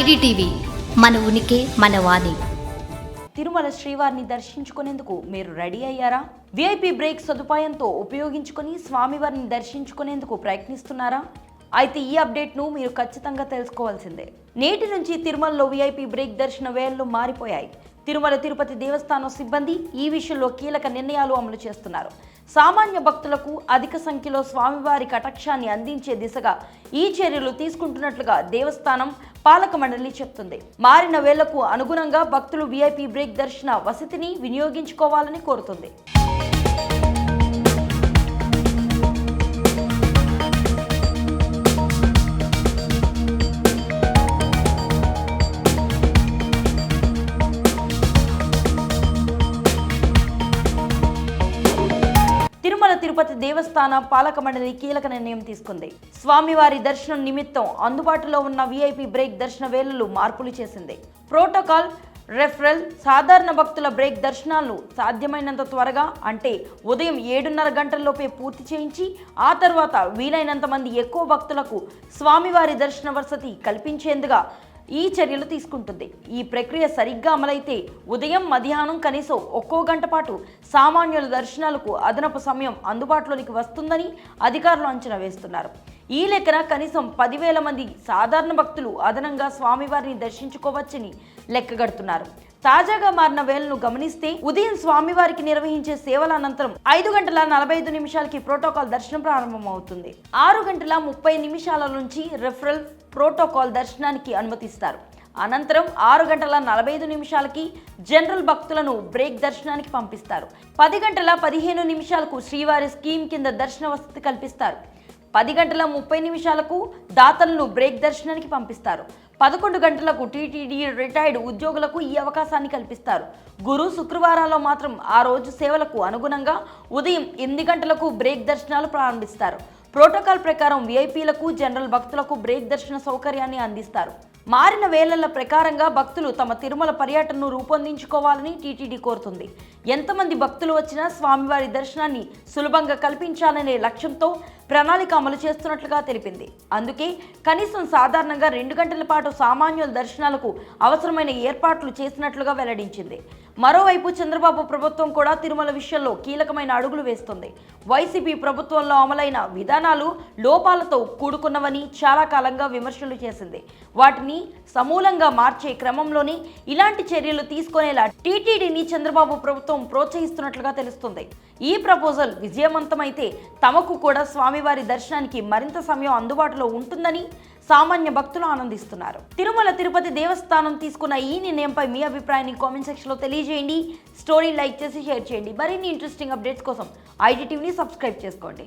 IDTV మన ఉనికి మన వాణి. తిరుమల శ్రీవారిని దర్శించుకునేందుకు మీరు రెడీ అయ్యారా? విఐపి బ్రేక్ సదుపాయంతో ఉపయోగించుకొని స్వామివారిని దర్శించుకునేందుకు ప్రయత్నిస్తున్నారా? అయితే ఈ అప్డేట్ను మీరు ఖచ్చితంగా తెలుసుకోవాల్సిందే. నేటి నుంచి తిరుమలలో విఐపి బ్రేక్ దర్శన వేళలు మారిపోయాయి. తిరుమల తిరుపతి దేవస్థానం సిబ్బంది ఈ విషయంలో కీలక నిర్ణయాలు అమలు చేస్తున్నారు. సామాన్య భక్తులకు అధిక సంఖ్యలో స్వామివారి కటాక్షాన్ని అందించే దిశగా ఈ చర్యలు తీసుకుంటున్నట్లుగా దేవస్థానం పాలక మండలి చెప్తుంది. మారిన వేళ్ళకు అనుగుణంగా భక్తులు విఐపి బ్రేక్ దర్శన వసతిని వినియోగించుకోవాలని కోరుతుంది. తిరుపతి దేవస్థాన పాలక మండలి కీలక నిర్ణయం తీసుకుంది. స్వామివారి దర్శనం నిమిత్తం అందుబాటులో ఉన్న విఐపి బ్రేక్ దర్శన వేళలు మార్పులు చేసింది. ప్రోటోకాల్ రెఫరల్ సాధారణ భక్తుల బ్రేక్ దర్శనాలను సాధ్యమైనంత త్వరగా అంటే ఉదయం ఏడున్నర గంటల్లోపే పూర్తి చేయించి ఆ తర్వాత వీలైనంత మంది ఎక్కువ భక్తులకు స్వామివారి దర్శన వసతి కల్పించేందుగా ఈ చర్యలు తీసుకుంటుంది. ఈ ప్రక్రియ సరిగ్గా అమలైతే ఉదయం మధ్యాహ్నం కనీసం ఒక్కో గంట పాటు సామాన్యుల దర్శనాలకు అదనపు సమయం అందుబాటులోనికి వస్తుందని అధికారులు అంచనా వేస్తున్నారు. ఈ లెక్కన కనీసం పదివేల మంది సాధారణ భక్తులు అదనంగా స్వామివారిని దర్శించుకోవచ్చని లెక్కగడుతున్నారు తాజాగా మారిన వేలను గమనిస్తే ఉదయం స్వామివారికి నిర్వహించే సేవల అనంతరం ఐదు గంటల నలభై ఐదు నిమిషాలకి ప్రోటోకాల్ దర్శనం ప్రారంభమవుతుంది. ఆరు గంటల ముప్పై నిమిషాల నుంచి రెఫరల్ ప్రోటోకాల్ దర్శనానికి అనుమతిస్తారు. అనంతరం ఆరు గంటల నలభై ఐదు నిమిషాలకి జనరల్ భక్తులను బ్రేక్ దర్శనానికి పంపిస్తారు. పది గంటల పదిహేను నిమిషాలకు శ్రీవారి స్కీమ్ కింద దర్శన వసతి కల్పిస్తారు. పది గంటల ముప్పై నిమిషాలకు దాతలను బ్రేక్ దర్శనానికి పంపిస్తారు. పదకొండు గంటలకు టీటీడీ రిటైర్డ్ ఉద్యోగులకు ఈ అవకాశాన్ని కల్పిస్తారు. గురు శుక్రవారాల్లో మాత్రం ఆ రోజు సేవలకు అనుగుణంగా ఉదయం ఎనిమిది గంటలకు బ్రేక్ దర్శనాలు ప్రారంభిస్తారు. ప్రోటోకాల్ ప్రకారం వీఐపీలకు జనరల్ భక్తులకు బ్రేక్ దర్శన సౌకర్యాన్ని అందిస్తారు. మారిన వేళల ప్రకారంగా భక్తులు తమ తిరుమల పర్యటనను రూపొందించుకోవాలని టీటీడీ కోరుతుంది. ఎంతమంది భక్తులు వచ్చినా స్వామివారి దర్శనాన్ని సులభంగా కల్పించాలనే లక్ష్యంతో ప్రణాళిక అమలు చేస్తున్నట్లుగా తెలిపింది. అందుకే కనీసం సాధారణంగా రెండు గంటల పాటు సామాన్యుల దర్శనాలకు అవసరమైన ఏర్పాట్లు చేసినట్లుగా వెల్లడించింది. మరోవైపు చంద్రబాబు ప్రభుత్వం కూడా తిరుమల విషయంలో కీలకమైన అడుగులు వేస్తుంది. వైసీపీ ప్రభుత్వంలో అమలైన విధానాలు లోపాలతో కూడుకున్నవని చాలా కాలంగా విమర్శలు చేసింది. వాటిని సమూలంగా మార్చే క్రమంలోనే ఇలాంటి చర్యలు తీసుకునేలా టీటీడీని చంద్రబాబు ప్రభుత్వం ప్రోత్సహిస్తున్నట్లుగా తెలుస్తుంది. ఈ ప్రపోజల్ విజయవంతమైతే తమకు కూడా స్వామివారి దర్శనానికి మరింత సమయం అందుబాటులో ఉంటుందని సామాన్య భక్తులు ఆనందిస్తున్నారు. తిరుమల తిరుపతి దేవస్థానం తీసుకున్న ఈ నిర్ణయంపై మీ అభిప్రాయాన్ని కామెంట్ సెక్షన్లో తెలియజేయండి. స్టోరీ లైక్ చేసి షేర్ చేయండి. మరిన్ని ఇంట్రెస్టింగ్ అప్డేట్స్ కోసం ఐడి టీవీని సబ్స్క్రైబ్ చేసుకోండి.